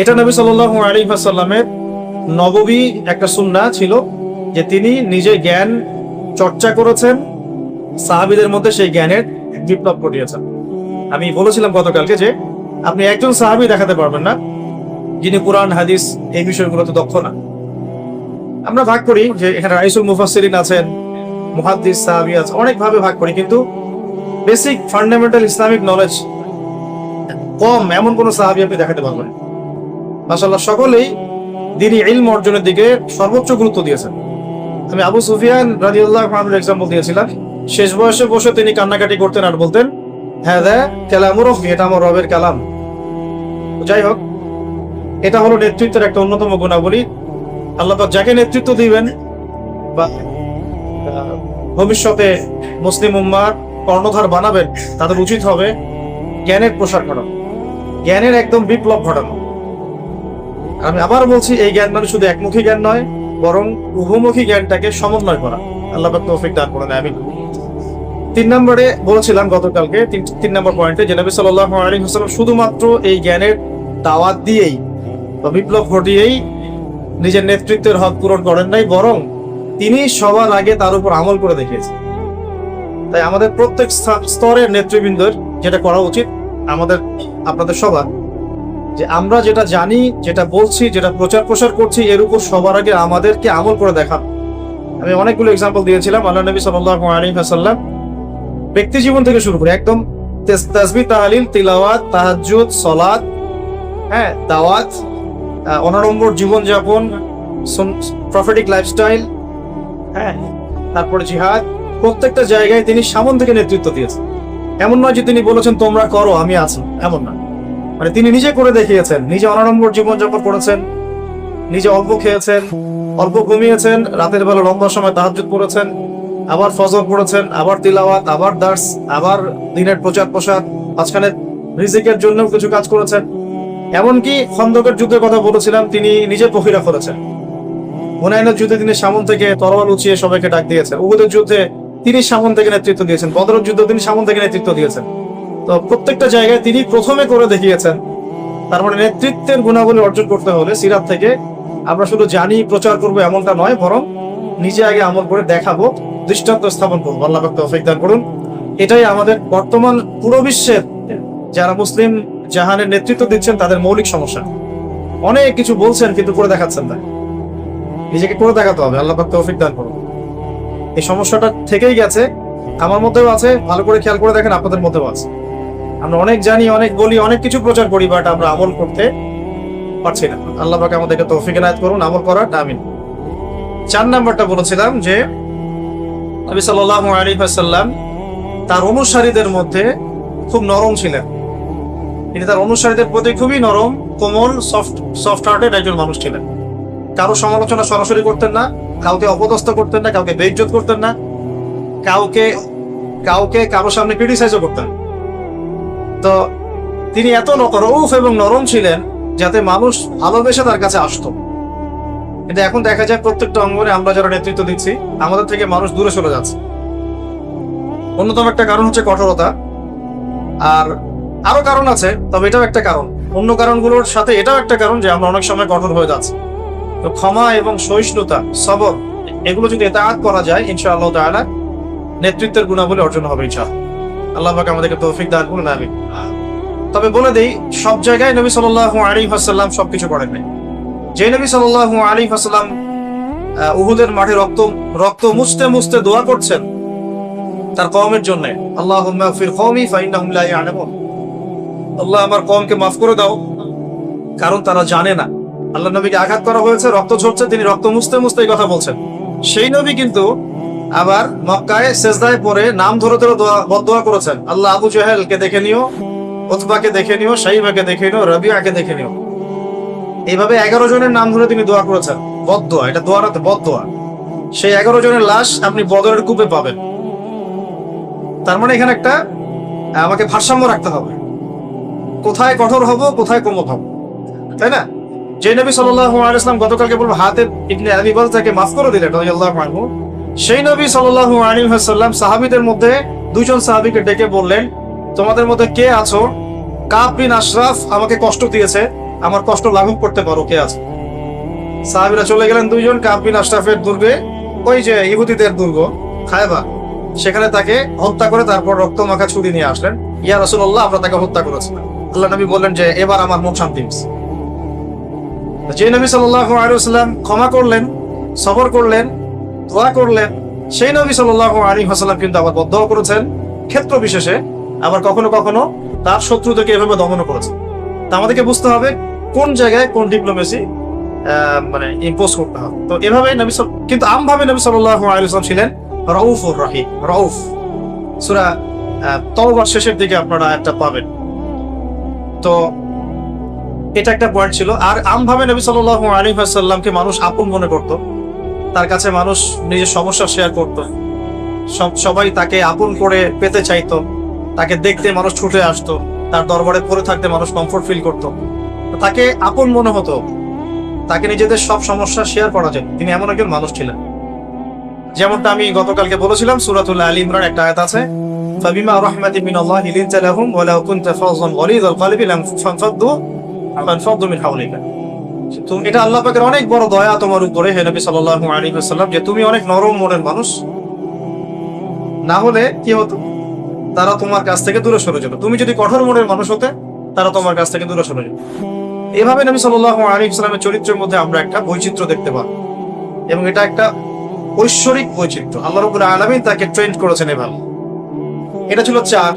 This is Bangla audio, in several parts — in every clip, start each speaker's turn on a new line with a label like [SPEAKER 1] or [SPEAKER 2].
[SPEAKER 1] এটা নবী সাল্লাহ আলী সাল্লামের একটা সুন্না ছিল যে তিনি নিজে জ্ঞান চর্চা করেছেন, সাহাবিদের মধ্যে সেই জ্ঞানের বিপ্লব ঘটিয়েছেন আমি বলেছিলাম গতকালকে যে আপনি একজন সাহাবি দেখাতে পারবেন না, যিনি কোরআন, হাদিস এই বিষয়গুলোতে দক্ষ না আমরা ভাগ করি যে এখানে রাইসুল মুফাসসিরিন আছেন, মুহাদ্দিস, সাহাবি আছে, অনেকভাবে ভাগ করি, কিন্তু বেসিক ফান্ডামেন্টাল ইসলামিক নলেজ কম, এমন কোন সাহাবি আপনি দেখাতে পারবেন না। মাসাল্লাহ সকলেই দিনই ইলম অর্জনের দিকে সর্বোচ্চ গুরুত্ব দিয়েছেন। আমি আবু সুফিয়ান রাজিউল্লাহ খানের এক্সাম্পল দিয়েছিলাম। শেষ বয়সে বসে তিনি কান্নাকাটি করতেন আর বলতেন হ্যাঁ দা কালামুর এটা আমার রবের কালাম। যাই হোক, এটা হলো নেতৃত্বের একটা অন্যতম গুণাবলী। আল্লাহ যাকে নেতৃত্ব দিবেন, বা ভবিষ্যতে মুসলিম উম্মার কর্ণধার বানাবেন, তাদের উচিত হবে জ্ঞানের প্রসার ঘটানো। জ্ঞানের একদম বিপ্লব ঘটানো। আমি আবার বলছি, এই জ্ঞান মানে শুধু একমুখী জ্ঞান নয়, বরং উভমুখী জ্ঞানটাকে সমন্বয় করা। আল্লাহ তৌফিক দান করেন আমি তিন নম্বরে বলেছিলাম গতকালকে, তিন নম্বর পয়েন্টে যে নবী সাল্লাল্লাহু আলাইহি ওয়াসাল্লাম শুধুমাত্র এই জ্ঞানের দাওয়াত দিয়েই বা বিপ্লব ঘটিয়েই নিজের নেতৃত্বের হক পূরণ করেন নাই, বরং তিনি সবার আগে তার উপর আমল করে দেখিয়েছেন। তাই আমাদের প্রত্যেক স্তরের নেতৃবৃন্দের যেটা করা উচিত, আমাদের, আপনাদের সবার যে আমরা যেটা জানি যেটা বলছি যেটা প্রচার প্রসার করছি এর উপর সবার আগে আমাদেরকে আমল করে দেখান আমি অনেকগুলো এক্সাম্পল দিয়েছিলাম আল্লাহ নবী সাল্লাল্লাহু আলাইহি ওয়াসাল্লাম। ব্যক্তি জীবন থেকে শুরু করে একদম তেস- তাসবিহ তাহলিল তিলাওয়াত তাহাজ্জুদ সালাত হ্যাঁ দাওয়াত আহ, অনাড়ম্বর জীবনযাপন প্রফেটিক লাইফস্টাইল হ্যাঁ তারপরে জিহাদ। প্রত্যেকটা জায়গায় তিনি সামন থেকে নেতৃত্ব দিয়েছেন। এমন নয় যে তিনি বলেছেন তোমরা করো আমি আছি। এমন না। মানে তিনি নিজে করে দেখিয়েছেন, নিজে অনাড়ম্বর জীবনযাপন করেছেন, নিজে অল্প খেয়েছেন, অল্প ঘুমিয়েছেন, রাতের বেলা লম্বা সময় তাহাজ্জুদ পড়েছেন, আবার ফজর পড়েছেন, আবার তিলাওয়াত, আবার দার্স, আবার দিনের প্রচার প্রসার মাঝখানে রিজিকের জন্য কিছু কাজ করেছেন। এমনকি খন্দকের যুদ্ধের কথা বলেছিলাম, তিনি নিজে প্রক্রিয়া করেছেন। হুনাইনের যুদ্ধে তিনি সামন থেকে তরোয়াল উঁচিয়ে সবাইকে ডাক দিয়েছেন। উহুদের যুদ্ধে তিনি সামন থেকে নেতৃত্ব দিয়েছেন। বদরের যুদ্ধে তিনি সামন থেকে নেতৃত্ব দিয়েছেন। তো প্রত্যেকটা জায়গায় তিনি প্রথমে করে দেখিয়েছেন। তার মানে নেতৃত্বের গুণাবলী অর্জন করতে হলে সিরাত থেকে আমরা শুধু জানি, প্রচার করব এমনটা নয়, বরং নিজে আগে আমল করে দেখাবো, দৃষ্টান্ত স্থাপন করব। আল্লাহ তৌফিক দান করুন। এটাই আমাদের বর্তমান পুরো বিশ্বের, যারা মুসলিম জাহানের নেতৃত্ব দিচ্ছেন, তাদের মৌলিক সমস্যা। অনেক কিছু বলছেন, কিন্তু করে দেখাচ্ছেন না। নিজেকে করে দেখাতে হবে। আল্লাহ তৌফিক দান করুন। এই সমস্যাটা থেকেই গেছে। আমার মধ্যেও আছে, ভালো করে খেয়াল করে দেখেন, আপনাদের মধ্যেও আছে। আমরা অনেক জানি, অনেক বলি, অনেক কিছু প্রচার করি বাট আমরা আমল করতে পারছি না। আল্লাহ পাক আমাদেরকে তৌফিক এনায়েত করুন, আমল করার, আমিন। চার নাম্বারটা বলেছিলাম যে, নবী সাল্লাল্লাহু আলাইহি ওয়াসাল্লাম তার অনুসারীদের মধ্যে খুব নরম ছিলেন। তিনি তার অনুসারীদের প্রতি খুবই নরম, কোমল সফট সফট হার্টেড একজন মানুষ ছিলেন। কারও সমালোচনা সরাসরি করতেন না, কাউকে অপদস্থ করতেন না, কাউকে বেইজ্জত করতেন না, কাউকে কাউকে কারও সামনে ক্রিটিসাইজও করতেন তো তিনি এত রৌফ এবং নরম ছিলেন যাতে মানুষ ভালোবেসে তার কাছে আসতো। কিন্তু এখন দেখা যায় প্রত্যেকটা অঙ্গনে আমরা যারা নেতৃত্ব দিচ্ছি, আমাদের থেকে মানুষ দূরে চলে যাচ্ছে। অন্যতম একটা কারণ হচ্ছে কঠোরতা। আর আরও কারণ আছে, তবে এটাও একটা কারণ। অন্য কারণগুলোর সাথে এটাও একটা কারণ যে আমরা অনেক সময় কঠোর হয়ে যাচ্ছি। তো ক্ষমা এবং সহিষ্ণুতা, সবর, এগুলো যদি এতাআত করা যায়, ইনশাআল্লাহ তাআলা নেতৃত্বের গুণাবলী অর্জন হবে, ইনশাআল্লাহ। আল্লাহ পাক আমাদেরকে তৌফিক দান করুন, আমিন। তবে বলে দেই, সব জায়গায় নবী সাল্লাল্লাহু আলাইহি ওয়াসাল্লাম সবকিছু করেন নাই। যে নবী সাল্লাল্লাহু আলাইহি ওয়াসাল্লাম উহুদের মাঠে রক্ত রক্ত মুছতে মুছতে দোয়া করছেন তার কওমের জন্য। আল্লাহুম্মা ফির কওমি ফাইন্নাহুম লা ইয়ালামুন। আল্লাহ আমার কওমকে মাফ করে দাও, কারণ তারা জানে না। আল্লাহ নবীকে আঘাত করা হয়েছে, রক্ত ঝরছে, তিনি রক্ত মুছতে মুছতে এই কথা বলছেন। সেই নবী কিন্তু আবার মক্কায় সেজদায় পরে নাম ধরে ধরে দোয়া বদোয়া করেছেন। আল্লাহ আবু জাহেলকে দেখে নিও, উতবাকে দেখে নিও শাইবাকে দেখে নিও, রবিয়াকে দেখে নিও। এইভাবে এগারো জনের নাম ধরে তিনি দোয়া করেছেন। বদোয়া, এটা দোয়ারাতে বদোয়া। সেই এগারো জনের লাশ আপনি বদরের কূপে পাবেন। তার মানে এখানে একটা, আমাকে ভারসাম্য রাখতে হবে। কোথায় কঠোর হব, কোথায় কোমল হব। তাই না? যে নবী সাল্লাল্লাহু আলাইহি ওয়াসাল্লাম গতকালকে বলব হাতে ইবনে আবি বকর তাকে মাফ করে দিলেন রাদিয়াল্লাহু আনহু। সেই নবী সাল্লাল্লাহু আলাইহি ওয়াসাল্লাম সাহাবীদের মধ্যে দুইজন সাহাবীকে ডেকে বললেন, তোমাদের মধ্যে কে আছো? কাব বিন আশরাফ আমাকে কষ্ট দিয়েছে, আমার কষ্ট লাঘব করতে পারো, কে আছে? সাহাবিরা চলে গেলেন দুইজন কাবিন আশরাফের দুর্গে, ওই যে ইহুদিদের দুর্গ, খায়বা। সেখানে তাকে হত্যা করে তারপর রক্ত মাখা ছুরি নিয়ে আসলেন। ইয়া রাসূলুল্লাহ, আমরা তাকে হত্যা করেছি। আল্লাহ নবী বললেন যে, এবার আমার মন শান্তি যে নবী আলাইহি ক্ষমা করলেন, সবর করলেন দোয়া করলেন। সেই নবী সাল্লাল্লাহু আলাইহি ওয়াসাল্লাম কিন্তু আবার বদ্ধ করেছেন। ক্ষেত্র বিশেষে আবার কখনো কখনো তার শত্রুদেরকে এভাবে দমন করেছেন। তা আমাদেরকে বুঝতে হবে কোন জায়গায় কোন ডিপ্লোমেসি মানে ইম্পোজ করতে হবে। তো এভাবে নবী সাল- কিন্তু আমভাবে নবী আলাইহি ওয়াসাল্লাম ছিলেন রউফুর রহিম, রউফ। সূরা তওবার শেষের দিকে আপনারা একটা পাবেন। তো এটা একটা পয়েন্ট ছিল। আর আমভাবে নবী সাল্লাল্লাহু আলাইহি ওয়াসাল্লামকে মানুষ আপন মনে করত। তার কাছে মানুষ নিজের সমস্যা শেয়ার করত। সব, সবাই তাকে আপন করে পেতে চাইতো। তাকে দেখতে মানুষ ছুটে আসতো। তার দরবারে পড়ে থাকতে মানুষ কমফোর্ট ফিল করতো। তাকে আপন মনে হতো। তাকে নিজেদের সব সমস্যা শেয়ার করা যায়। তিনি এমন একজন মানুষ ছিলেন। যেমনটা আমি গতকালকে বলেছিলাম, সূরাতুল আলী ইমরান একটা আয়াত আছে, ফাবিমা লিনতা ফানফাদু মিন হাওলিকা। এটা আল্লাহ পাকের অনেক বড় দয়া তোমার উপরে, হে নবী সাল্লাল্লাহু আলাইহি ওয়াসাল্লাম, যে তুমি অনেক নরম মনের মানুষ। না হলে কি হতো? তারা তোমার কাছ থেকে দূরে সরে যেত। তুমি যদি কঠোর মনের মানুষ হতে, তারা তোমার কাছ থেকে দূরে সরে যেত। এভাবে নবী সাল্লাল্লাহু আলাইহি ওয়াসাল্লামের চরিত্রের মধ্যে আমরা একটা বৈচিত্র্য দেখতে পাই এবং এটা একটা ঐশ্বরিক বৈচিত্র্য। আল্লাহ রাব্বুল আলামিন তাকে ট্রেন্ড করেছেন এভাবে। এটা ছিল চার।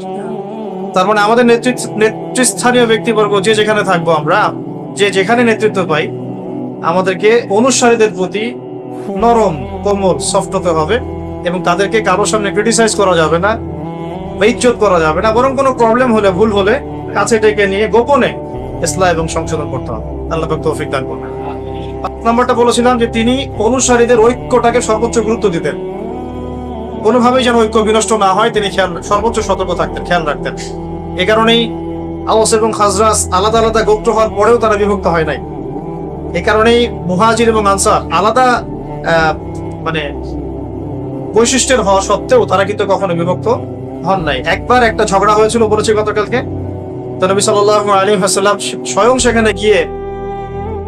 [SPEAKER 1] তার মানে আমাদের নেতৃস্থানীয় ব্যক্তিবর্গ যে যেখানে থাকব আমরা যে যেখানে নেতৃত্ব পাই, আমাদেরকে অনুসারীদের প্রতি নরম, কোমল সফট হতে হবে এবং তাদেরকে কারোর সামনে ক্রিটিসাইজ করা যাবে না, বা করা যাবে না, বরং কোনো প্রবলেম হলে, ভুল হলে কাছে ডেকে নিয়ে গোপনে ইসলাম এবং সংশোধন করতে হবে। আল্লাহ তৌফিক দান করবেন পাঁচ নম্বরটা বলেছিলাম যে তিনি অনুসারীদের ঐক্যটাকে সর্বোচ্চ গুরুত্ব দিতেন। কোনোভাবেই যেন ঐক্য বিনষ্ট না হয়, তিনি খেয়াল, সর্বোচ্চ সতর্ক থাকতেন, খেয়াল রাখতেন। এ কারণেই আওস এবং খাজরাস আলাদা আলাদা গোত্র হওয়ার পরেও তারা বিভক্ত হয় নাই। এ কারণেই মুহাজির এবং আনসার আলাদা মানে বৈশিষ্ট্যের হওয়া সত্ত্বেও তারা কিন্তু কখনো বিভক্ত হন নাই। একবার একটা ঝগড়া হয়েছিল, বলেছে গতকালকে। তো নবী আলাইহি ওয়াসাল্লাম স্বয়ং সেখানে গিয়ে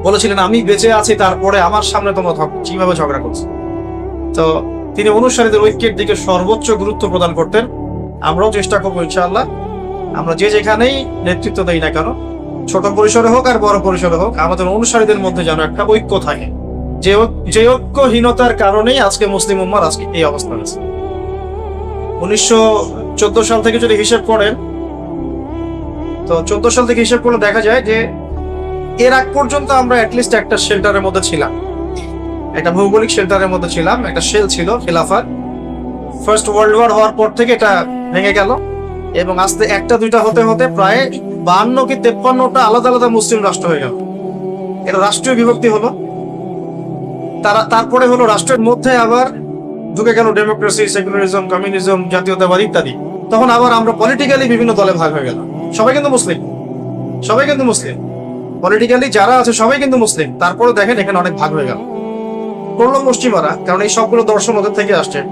[SPEAKER 1] বলেছিলেন, আমি বেঁচে আছি, তারপরে আমার সামনে তোমরা কীভাবে ঝগড়া করছ? তো তিনি অনুসারীদের ঐক্যের দিকে সর্বোচ্চ গুরুত্ব প্রদান করতেন। আমরাও চেষ্টা করব, ইনশাআল্লাহ। আমরা যে যেখানেই নেতৃত্ব দেই না কেন, ছোট পরিসরে হোক আর বড় পরিসরে হোক, আমাদের অনুসারীদের মধ্যে যেন একটা ঐক্য থাকে। যে যে ঐক্যহীনতার কারণেই আজকে মুসলিম উম্মার আজকে এই অবস্থা আছে উনিশশো চোদ্দ সাল থেকে যদি হিসেব করেন, তো চোদ্দ সাল থেকে হিসেব করলে দেখা যায় যে এর আগ পর্যন্ত আমরা অ্যাটলিস্ট একটা শেল্টারের মধ্যে ছিলাম। একটা ভৌগোলিক শেল্টারের মধ্যে ছিলাম, একটা শেল ছিল খিলাফার ফার্স্ট ওয়ার্ল্ড ওয়ার হওয়ার পর থেকে এটা ভেঙে গেল। এবং আস্তে একটা, দুইটা হতে হতে প্রায় বান্ন কি তেপ্পান্নটা আলাদা আলাদা মুসলিম রাষ্ট্র হয়ে গেল। এটা রাষ্ট্রীয় বিভক্তি হলো। তারা, তারপরে হলো রাষ্ট্রের মধ্যে আবার ঢুকে গেল ডেমোক্রেসি, সেকুলারিজম, কমিউনিজম, জাতীয়তাবাদ ইত্যাদি। তখন আবার আমরা পলিটিক্যালি বিভিন্ন দলে ভাগ হয়ে গেলাম। সবাই কিন্তু মুসলিম। সবাই কিন্তু মুসলিম। পলিটিক্যালি যারা আছে সবাই কিন্তু মুসলিম। তারপরে দেখেন এখানে অনেক ভাগ হয়ে গেল। করল মুষ্টিমারা কারণ এই সবগুলো দর্শন ওদের থেকে আসছে।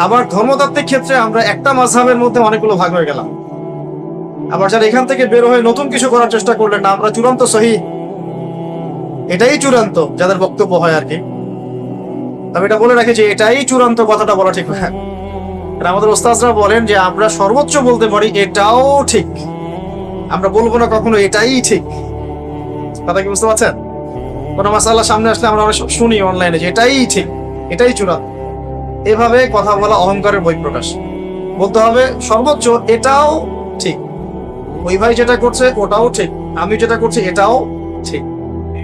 [SPEAKER 1] আবার ধর্মতাত্ত্বিক ক্ষেত্রে আমরা একটা মাঝহাবের মধ্যে অনেকগুলো ভাগ হয়ে গেলাম। আবার যারা এখান থেকে বের হয়ে নতুন কিছু করার চেষ্টা করলেন না, আমরা চূড়ান্ত সহি। এটাই চূড়ান্ত, যাদের বক্তব্য হয় আর কি। তবে এটা বলে রাখি যে এটাই চূড়ান্ত কথাটা বলা ঠিক হ্যাঁ। আমাদের ওস্তাজরা বলেন যে আমরা সর্বোচ্চ বলতে পারি, এটাও ঠিক। আমরা বলব না কখনো, এটাই ঠিক। কথা কি বুঝতে পারছেন? কোনো মাসাল্লাহ সামনে আসলে আমরা অনেক শুনি অনলাইনে যে এটাই ঠিক, এটাই চূড়ান্ত। এভাবে কথা বলা অহংকারের বহিঃপ্রকাশ। বলতে হবে, সর্বোচ্চ এটাও ঠিক। ওই ভাই যেটা করছে, ওটাও ঠিক। আমি যেটা করছি, এটাও ঠিক।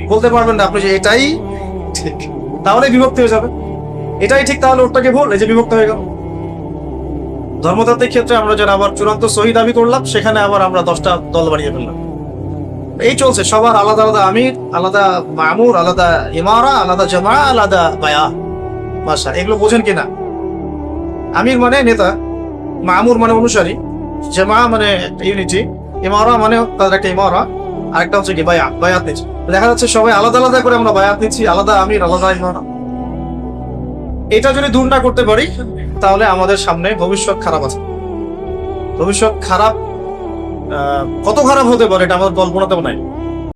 [SPEAKER 1] বলতে পারবেন না আপনি যে এটাই ঠিক। তাহলে বিভক্তি হয়ে যাবে। এটাই ঠিক, তাহলে ওটাকে ভুল। এই যে বিভক্ত হয়ে গেল। ধর্মতাত্ত্বিক ক্ষেত্রে আমরা যারা আবার চূড়ান্ত সহি দাবি করলাম, সেখানে আবার আমরা দশটা দল বানিয়ে ফেললাম। এই চলছে। সবার আলাদা আলাদা আমির, আলাদা মামুর, আলাদা ইমারা, আলাদা জামা, আলাদা বায়া। বাসা এগুলো বোঝেন কিনা? আমির মানে নেতা, মামুর মানে অনুসারী জামা মানে একটা ইউনিটি, ইমারা মানে তাদের একটা ইমারা আরেকটা হচ্ছে কি বায়া বায়াত নিচ্ছি দেখা যাচ্ছে সবাই আলাদা আলাদা করে আমরা বায়াত নিচ্ছি, আলাদা আমির, আলাদা ইমারা। এটা যদি দূর না করতে পারি, তাহলে আমাদের সামনে ভবিষ্যৎ খারাপ আছে। ভবিষ্যৎ খারাপ কত খারাপ হতে পারে এটা আমাদের কল্পনাতেও নাই।